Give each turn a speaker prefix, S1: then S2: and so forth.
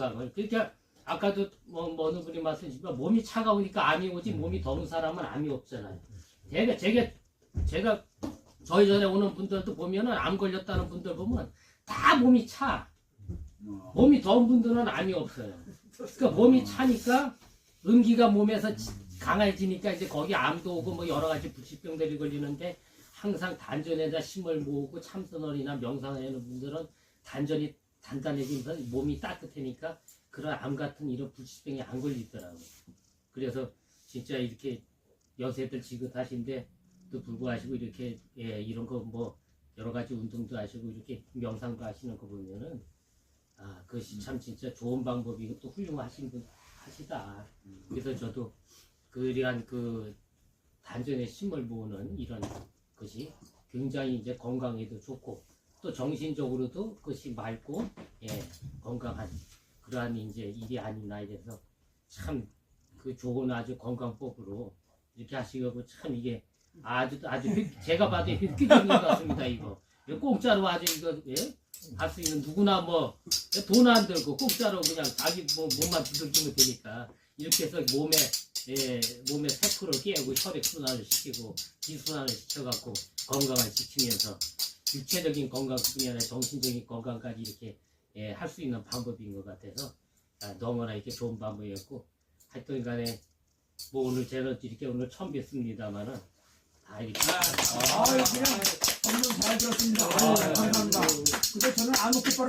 S1: 건강을. 그러니까 아까도 뭐, 뭐 어느 분이 말씀하시지만 몸이 차가우니까 암이 오지 몸이 더운 사람은 암이 없잖아요. 제가, 제가, 제가 저희 전에 오는 분들도 보면은 암 걸렸다는 분들 보면 다 몸이 차. 몸이 더운 분들은 암이 없어요. 그러니까 몸이 차니까 음기가 몸에서 지- 강해지니까 이제 거기 암도 오고 뭐 여러 가지 불치병들이 걸리는데 항상 단전에다 힘을 모으고 참선을이나 명상을 하는 분들은 단전이 단단해지면서 몸이 따뜻하니까 그런 암 같은 이런 불치병이 안 걸리더라고요. 그래서 진짜 이렇게 여세들 지긋하신데 또 불구하시고 이렇게 예, 이런 거 뭐 여러 가지 운동도 하시고 이렇게 명상도 하시는 거 보면은 아 그것이 참 진짜 좋은 방법이고 또 훌륭하신 분 하시다. 그래서 저도 그러한 그 단전에 힘을 모으는 이런 것이 굉장히 이제 건강에도 좋고 또 정신적으로도 그것이 맑고 예 건강한 그러한 이제 일이 아니나 이래서 참 그 좋은 아주 건강법으로 이렇게 하시고 참 이게 아주 아주 획- 제가 봐도 획기적인 것 같습니다 이거 이거 공짜로 아주 이거 예? 할수 있는 누구나 뭐 돈 안 들고 공짜로 그냥 자기 뭐 몸만 두들기면 되니까 이렇게 해서 몸에 예, 몸의 세포를 깨고 혈액 순환을 시키고 기순환을 시켜갖고 건강을 지키면서 육체적인 건강뿐이 아니라 정신적인 건강까지 이렇게 예, 할 수 있는 방법인 것 같아서 아, 너무나 이렇게 좋은 방법이었고 하여튼 간에 뭐 오늘 제가 이렇게 오늘 처음 뵙습니다만은 다 이렇게
S2: 아, 그냥 방금 잘 들었습니다. 아, 감사합니다. 근데 저는 아무 끝발은